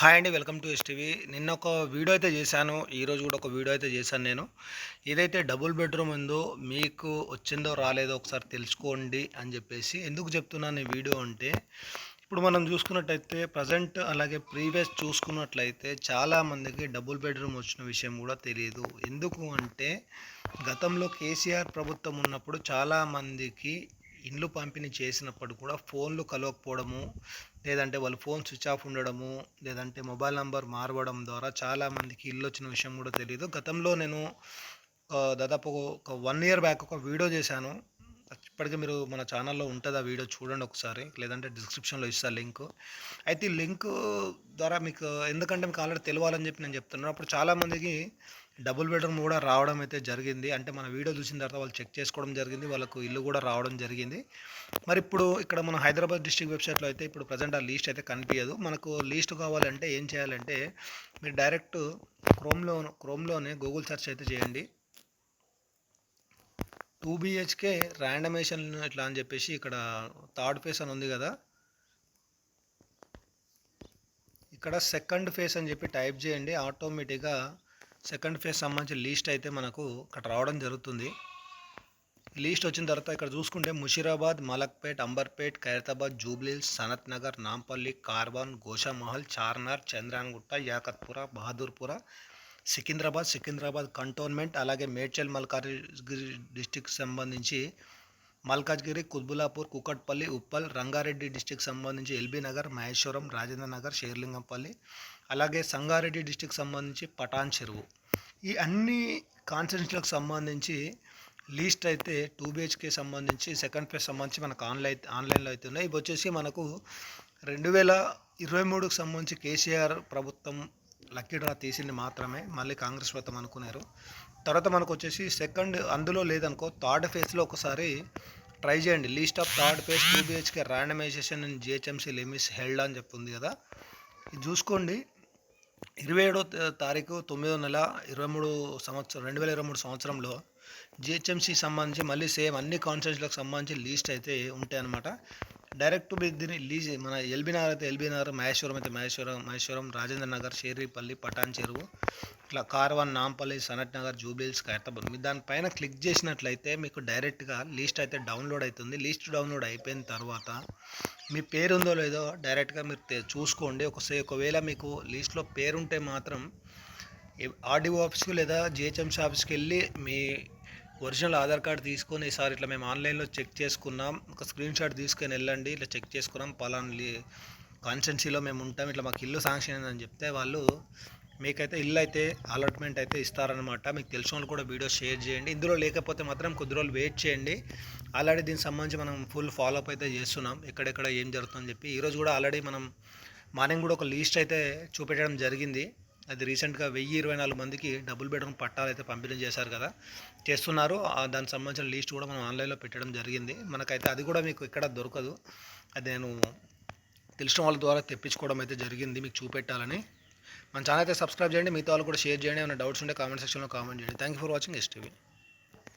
Hi అండి welcome to STV. నిన్న ఒక వీడియో అయితే చేశాను ఈరోజు కూడా ఒక వీడియో అయితే చేశాను నేను. ఏదైతే డబుల్ బెడ్రూమ్ ఉందో మీకు వచ్చిందో రాలేదో ఒకసారి తెలుసుకోండి అని చెప్పేసి ఎందుకు చెప్తున్నాను ఈ వీడియో అంటే ఇప్పుడు మనం చూసుకున్నట్టయితే ప్రజెంట్ అలాగే ప్రీవియస్ చూసుకున్నట్లయితే చాలామందికి డబుల్ బెడ్రూమ్ వచ్చిన విషయం కూడా తెలియదు. ఎందుకు అంటే గతంలో కేసీఆర్ ప్రభుత్వం ఉన్నప్పుడు చాలామందికి ఇండ్లు పంపిణీ చేసినప్పుడు కూడా ఫోన్లు కలవకపోవడము లేదంటే వాళ్ళు ఫోన్ స్విచ్ ఆఫ్ ఉండడము లేదంటే మొబైల్ నంబర్ మారవడం ద్వారా చాలామందికి ఇల్లు వచ్చిన విషయం కూడా తెలియదు గతంలో నేను దాదాపు ఒక వన్ ఇయర్ బ్యాక్ ఒక వీడియో చేశాను. ఇప్పటికీ మీరు మన ఛానల్లో ఉంటుంది ఆ వీడియో చూడండి ఒకసారి లేదంటే డిస్క్రిప్షన్లో ఇస్తా లింక్. అయితే ఈ లింక్ ద్వారా మీకు ఎందుకంటే మీకు ఆల్రెడీ తెలియాలని చెప్పి నేను చెప్తున్నాను. అప్పుడు చాలామందికి డబుల్ బెడ్రూమ్ కూడా రావడం అయితే జరిగింది. అంటే మన వీడియో చూసిన తర్వాత వాళ్ళు చెక్ చేసుకోవడం జరిగింది. వాళ్ళకు ఇల్లు కూడా రావడం జరిగింది. మరి ఇప్పుడు ఇక్కడ మన హైదరాబాద్ డిస్ట్రిక్ట్ వెబ్సైట్లో అయితే ఇప్పుడు ప్రజెంట్ ఆ లీస్ట్ అయితే కనిపించదు మనకు లీస్ట్ కావాలంటే ఏం చేయాలంటే మీరు డైరెక్ట్ క్రోమ్లో క్రోమ్లోనే గూగుల్ సెర్చ్ అయితే చేయండి. టూ బిహెచ్కే ర్యాండమేషన్ ఇట్లా అని చెప్పేసి ఇక్కడ థర్డ్ ఫేస్ అని ఉంది కదా. ఇక్కడ సెకండ్ ఫేస్ అని చెప్పి టైప్ చేయండి. ఆటోమేటిక్గా సెకండ్ ఫేజ్ సంబంధించి లీస్ట్ అయితే మనకు ఇక్కడ రావడం జరుగుతుంది. లీస్ట్ వచ్చిన తర్వాత ఇక్కడ చూసుకుంటే ముషీరాబాద్ మలక్పేట్ అంబర్పేట్ ఖైరతాబాద్ జూబ్లీల్స్ సనత్ నగర్ నాంపల్లి కార్బన్ గోషామహల్ చార్నార్ చంద్రాన్గుట్ట యాకత్పుర బహదూర్పుర సికింద్రాబాద్ సికింద్రాబాద్ కంటోన్మెంట్ అలాగే మేడ్చల్ మల్కారీ డిస్టిక్ సంబంధించి మల్కాజ్గిరి కుత్బులాపూర్ కుకట్పల్లి ఉప్పల్ రంగారెడ్డి డిస్టిక్ సంబంధించి ఎల్బీ నగర్ మహేశ్వరం రాజేంద్ర నగర్ షేర్లింగంపల్లి అలాగే సంగారెడ్డి డిస్టిక్ సంబంధించి పటాన్ చెరువు. ఈ అన్ని కాన్స్టిట్యూన్సీలకు సంబంధించి లీస్ట్ అయితే టూ బిహెచ్కే సంబంధించి సెకండ్ ఫేజ్ సంబంధించి మనకు ఆన్లైన్ ఆన్లైన్లో అయితే ఉన్నాయి. ఇవి వచ్చేసి మనకు రెండు వేల ఇరవై మూడుకు సంబంధించి కేసీఆర్ ప్రభుత్వం లక్కీ డ్రా తీసింది మాత్రమే. మళ్ళీ కాంగ్రెస్ ప్రభుత్వం అనుకున్నారు. తర్వాత మనకు వచ్చేసి సెకండ్ అందులో లేదనుకో థర్డ్ ఫేజ్లో ఒకసారి ట్రై చేయండి. Least of third phase two BHK randomisation and GHMC limits held అని చెప్తుంది కదా. ఇది చూసుకోండి. ఇరవై ఏడో తారీఖు తొమ్మిదో నెల ఇరవై మూడు సంవత్సరం రెండు వేల ఇరవై మూడు సంవత్సరంలో జిహెచ్ఎంసీ సంబంధించి మళ్ళీ సేమ్ అన్ని కాన్స్టిట్యూన్సీలకు సంబంధించి లీస్ట్ అయితే ఉంటాయి అనమాట డైరెక్ట్ మీరు దీన్ని లీజ్ మన ఎల్బీ నగర్ అయితే ఎల్బీ నగర్ మహేశ్వరం అయితే మహేశ్వరం మహేశ్వరం రాజేంద్ర నగర్ షేర్రీపల్లి పటాన్ చెరువు ఇట్లా కార్వన్ నాంపల్లి సనత్ నగర్ జూబ్లీల్స్ ఖైరతాబాద్. మీరు దానిపైన క్లిక్ చేసినట్లయితే మీకు డైరెక్ట్గా లీస్ట్ అయితే డౌన్లోడ్ అవుతుంది. లీస్ట్ డౌన్లోడ్ అయిపోయిన తర్వాత మీ పేరు ఉందో లేదో డైరెక్ట్గా మీరు చూసుకోండి. ఒకసారి ఒకవేళ మీకు లీస్ట్లో పేరుంటే మాత్రం ఆర్డీఓ ఆఫీస్కి లేదా జిహెచ్ఎంసీ ఆఫీస్కి వెళ్ళి మీ ఒరిజినల్ ఆధార్ కార్డు తీసుకొని సార్ ఇట్లా మేము ఆన్లైన్లో చెక్ చేసుకున్నాం. ఒక స్క్రీన్ షాట్ తీసుకొని వెళ్ళండి ఇట్లా చెక్ చేసుకున్నాం. పలానా కాన్స్టెన్సీలో మేము ఉంటాం. ఇట్లా మాకు ఇల్లు శాంక్షన్ అయిందని చెప్తే వాళ్ళు మీకైతే ఇల్లు అయితే అలాట్మెంట్ అయితే ఇస్తారనమాట మీకు తెలిసిన వాళ్ళు కూడా వీడియో షేర్ చేయండి. ఇందులో లేకపోతే మాత్రం కొద్ది రోజులు వెయిట్ చేయండి. ఆల్రెడీ దీనికి సంబంధించి మనం ఫుల్ ఫాలోఅప్ అయితే చేస్తున్నాం. ఎక్కడెక్కడ ఏం జరుగుతుందని చెప్పి. ఈరోజు కూడా ఆల్రెడీ మనం మార్నింగ్ కూడా ఒక లిస్ట్ అయితే చూపెట్టడం జరిగింది. అది రీసెంట్గా వెయ్యి ఇరవై నాలుగు మందికి డబుల్ బెడ్రూమ్ పట్టాలు అయితే పంపిణీ చేశారు కదా. చేస్తున్నారు. దానికి సంబంధించిన లిస్ట్ కూడా మనం ఆన్లైన్లో పెట్టడం జరిగింది. మనకైతే అది కూడా మీకు ఇక్కడ దొరకదు. అది నేను తెలిసిన వాళ్ళ ద్వారా తెప్పించుకోవడం అయితే జరిగింది. మీకు చూపెట్టాలని. మన ఛానల్ అయితే సబ్స్క్రైబ్ చేయండి. మీతో వాళ్ళు కూడా షేర్ చేయండి. ఏమైనా డౌట్స్ ఉంటే కామెంట్ సెక్షన్లో కామెంట్ చేయండి. Thank you for watching STV